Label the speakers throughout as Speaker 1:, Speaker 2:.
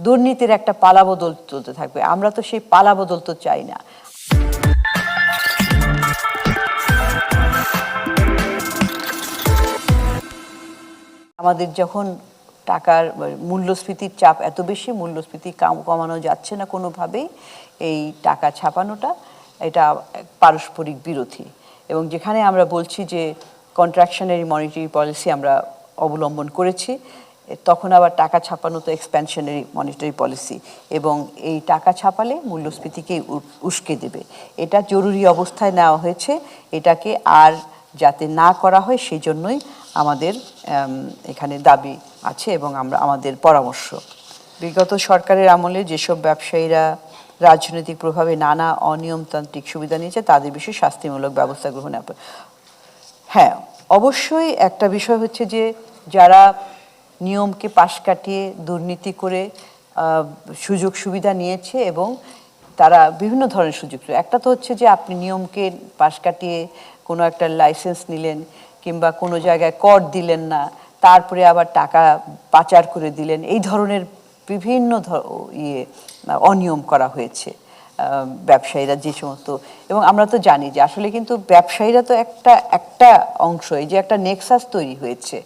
Speaker 1: দুর্নীতির একটা পালাবদল চলতে থাকবে। আমরা তো সেই পালাবদল তো চাই না। আমাদের যখন টাকার মূল্যস্ফীতির চাপ এত বেশি, মূল্যস্ফীতি কাম- কমানো যাচ্ছে না কোনোভাবেই, এই টাকা ছাপানোটা, এটা পারস্পরিক বিরোধী। এবং যেখানে আমরা বলছি যে কন্ট্রাকশনারি মনিটারি পলিসি আমরা অবলম্বন করেছি তখন আবার টাকা ছাপানো তো এক্সপ্যানশনারি মনিটারি পলিসি এবং এই টাকা ছাপালে মূল্যস্ফীতিকে উ- উস্কে দেবে। এটা জরুরি অবস্থায় নেওয়া হয়েছে। এটাকে আর যাতে না করা হয় সেই জন্যই আমাদের এখানে দাবি আছে এবং আমরা, আমাদের পরামর্শ। বিগত সরকারের আমলে যেসব ব্যবসায়ীরা রাজনৈতিক প্রভাবে নানা অনিয়মতান্ত্রিক সুবিধা নিয়েছে, তাদের বিষয়ে শাস্তিমূলক ব্যবস্থা গ্রহণ হ্যাঁ অবশ্যই একটা বিষয় হচ্ছে যে যারা নিয়মকে পাশ কাটিয়ে দুর্নীতি করে সুযোগ সুবিধা নিয়েছে এবং তারা বিভিন্ন ধরনের সুযোগ একটা তো হচ্ছে যে আপনি নিয়মকে পাশ কাটিয়ে কোনো একটা লাইসেন্স নিলেন কিংবা কোনো জায়গায় কর দিলেন না, তারপরে আবার টাকা পাচার করে দিলেন, এই ধরনের বিভিন্ন ইয়ে অনিয়ম করা হয়েছে। ব্যবসায়ীরা যে সমস্ত, এবং আমরা তো জানি যে আসলে কিন্তু ব্যবসায়ীরা তো একটা একটা অংশ, এই যে একটা নেক্সাস তৈরি হয়েছে,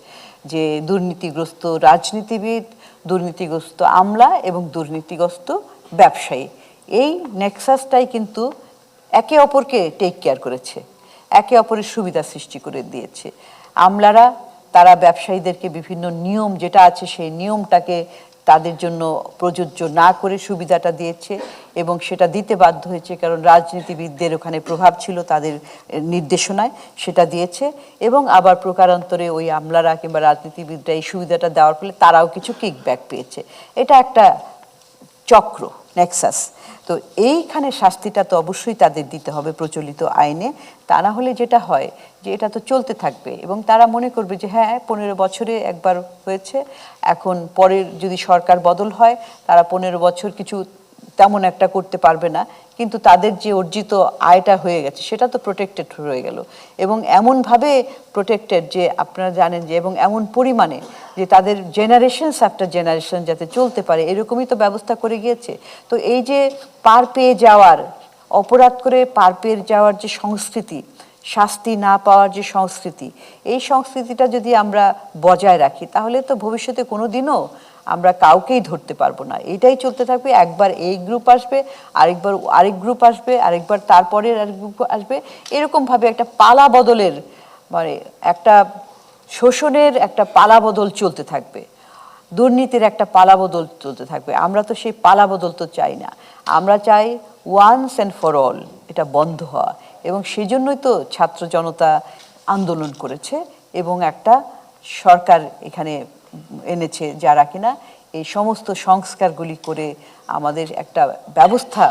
Speaker 1: যে দুর্নীতিগ্রস্ত রাজনীতিবিদ, দুর্নীতিগ্রস্ত আমলা এবং দুর্নীতিগ্রস্ত ব্যবসায়ী, এই নেক্সাসটাই কিন্তু একে অপরকে টেক কেয়ার করেছে, একে অপরের সুবিধা সৃষ্টি করে দিয়েছে। আমলারা, তারা ব্যবসায়ীদেরকে বিভিন্ন নিয়ম যেটা আছে, সেই নিয়মটাকে তাদের জন্য প্রযোজ্য না করে সুবিধাটা দিয়েছে এবং সেটা দিতে বাধ্য হয়েছে, কারণ রাজনীতিবিদদের ওখানে প্রভাব ছিল তাদের নির্দেশনায় সেটা দিয়েছে এবং আবার প্রকারান্তরে ওই আমলারা কিংবা রাজনীতিবিদরা এই সুবিধাটা দেওয়ার ফলে তারাও কিছু কিকব্যাক পেয়েছে। এটা একটা চক্র। নেক্সাস তো এইখানে শাস্তিটা তো অবশ্যই তাদের দিতে হবে প্রচলিত আইনে। তা না হলে যেটা হয় যে এটা তো চলতে থাকবে এবং তারা মনে করবে যে হ্যাঁ পনেরো বছরে একবার হয়েছে। এখন পরের যদি সরকার বদল হয়, তারা পনেরো বছর কিছু তেমন একটা করতে পারবে না, কিন্তু তাদের যে অর্জিত আয়টা হয়ে গেছে সেটা তো প্রোটেক্টেড হয়ে গেল। এবং এমনভাবে প্রোটেক্টেড যে আপনারা জানেন যে এবং এমন পরিমাণে যে তাদের জেনারেশনস আফটার জেনারেশন যাতে চলতে পারে, এরকমই তো ব্যবস্থা করে গিয়েছে। তো এই যে পার পেয়ে যাওয়ার, অপরাধ করে পার পেয়ে যাওয়ার যে সংস্কৃতি, শাস্তি না পাওয়ার যে সংস্কৃতি, এই সংস্কৃতিটা যদি আমরা বজায় রাখি, তাহলে তো ভবিষ্যতে কোনো দিনও আমরা কাউকেই ধরতে পারব না। এটাই চলতে থাকবে, একবার এই গ্রুপ আসবে, আরেকবার আরেক গ্রুপ আসবে, আরেকবার তারপরের আরেক গ্রুপ আসবে। এরকমভাবে একটা পালা বদলের মানে একটা শোষণের একটা পালা বদল চলতে থাকবে। দুর্নীতির একটা পালা বদল চলতে থাকবে। আমরা তো সেই পালা বদল তো চাই না। আমরা চাই ওয়ান্স অ্যান্ড ফর অল এটা বন্ধ হওয়া। এবং সেজন্যই তো ছাত্র জনতা আন্দোলন করেছে এবং একটা সরকার এখানে এনেছে যারা কিনা এই সমস্ত সংস্কারগুলি করে আমাদের একটা ব্যবস্থা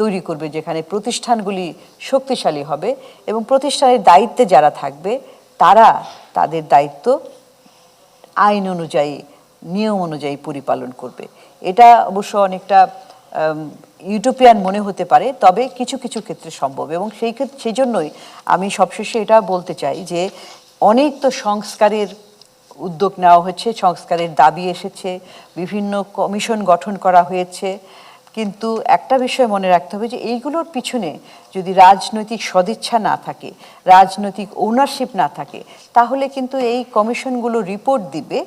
Speaker 1: তৈরি করবে যেখানে প্রতিষ্ঠানগুলি শক্তিশালী হবে এবং প্রতিষ্ঠানের দায়িত্বে যারা থাকবে, তারা তাদের দায়িত্ব আইন অনুযায়ী, নিয়ম অনুযায়ী পরিপালন করবে। এটা অবশ্য অনেকটা ইউটোপিয়ান মনে হতে পারে, তবে কিছু কিছু ক্ষেত্রে সম্ভব এবং সেই ক্ষেত্রে, সেই জন্যই আমি সবশেষে এটা বলতে চাই যে অনেক তো সংস্কারের উদ্যোগ নেওয়া হয়েছে সংস্কারের দাবি এসেছে, বিভিন্ন কমিশন গঠন করা হয়েছে। কিন্তু একটা বিষয় মনে রাখতে হবে যে, এইগুলোর পিছনে যদি রাজনৈতিক সদিচ্ছা না থাকে, রাজনৈতিক ওনারশিপ না থাকে, তাহলে কিন্তু এই কমিশনগুলো রিপোর্ট দিবে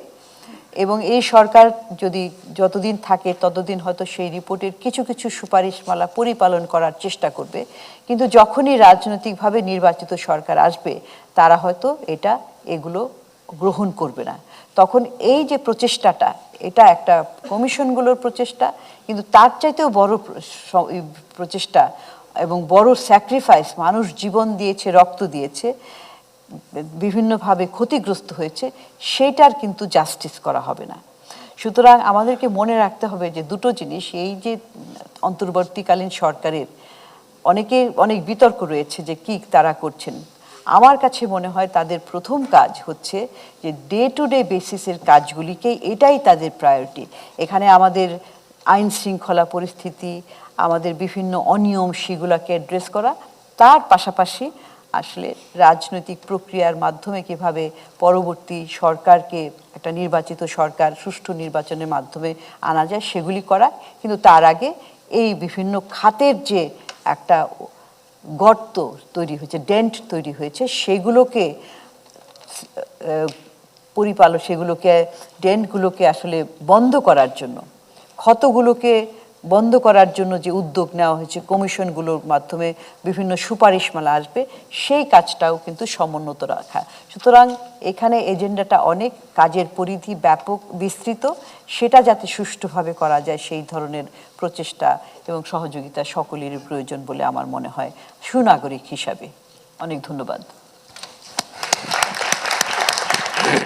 Speaker 1: এবং এই সরকার যদি যতদিন থাকে, ততদিন হয়তো সেই রিপোর্টের কিছু কিছু সুপারিশমালা পরিপালন করার চেষ্টা করবে। কিন্তু যখনই রাজনৈতিকভাবে নির্বাচিত সরকার আসবে, তারা হয়তো এটা, এগুলো গ্রহণ করবে না। তখন এই যে প্রচেষ্টাটা, এটা একটা কমিশনগুলোর প্রচেষ্টা, কিন্তু তার চাইতেও বড় প্রচেষ্টা এবং বড় স্যাক্রিফাইস মানুষ জীবন দিয়েছে, রক্ত দিয়েছে, বিভিন্নভাবে ক্ষতিগ্রস্ত হয়েছে, সেইটার কিন্তু জাস্টিস করা হবে না। সুতরাং আমাদেরকে মনে রাখতে হবে যে দুটো জিনিস, এই যে অন্তর্বর্তীকালীন সরকারের অনেকে অনেক বিতর্ক রয়েছে যে কি তারা করছেন। আমার কাছে মনে হয় তাদের প্রথম কাজ হচ্ছে যে ডে টু ডে বেসিসের কাজগুলিকে এটাই তাদের প্রায়োরিটি এখানে আমাদের আইন শৃঙ্খলা পরিস্থিতি, আমাদের বিভিন্ন অনিয়ম সেগুলোকে অ্যাড্রেস করা, তার পাশাপাশি আসলে রাজনৈতিক প্রক্রিয়ার মাধ্যমে কীভাবে পরবর্তী সরকারকে একটা নির্বাচিত সরকার, সুষ্ঠু নির্বাচনের মাধ্যমে আনা যায় সেগুলি করা। কিন্তু তার আগে এই বিভিন্ন খাতের যে একটা গর্ত তৈরি হয়েছে, ডেন্ট তৈরি হয়েছে, সেগুলোকে পরিপালক, সেগুলোকে, ডেন্টগুলোকে আসলে বন্ধ করার জন্য, ক্ষতগুলোকে বন্ধ করার জন্য যে উদ্যোগ নেওয়া হয়েছে, কমিশনগুলোর মাধ্যমে বিভিন্ন সুপারিশমালা আসবে, সেই কাজটাও কিন্তু সমুন্নত রাখা। সুতরাং এখানে এজেন্ডাটা অনেক, কাজের পরিধি ব্যাপক, বিস্তৃত, সেটা যাতে সুষ্ঠুভাবে করা যায় সেই ধরনের প্রচেষ্টা এবং সহযোগিতা সকলেরই প্রয়োজন বলে আমার মনে হয় সুনাগরিক হিসাবে। অনেক ধন্যবাদ।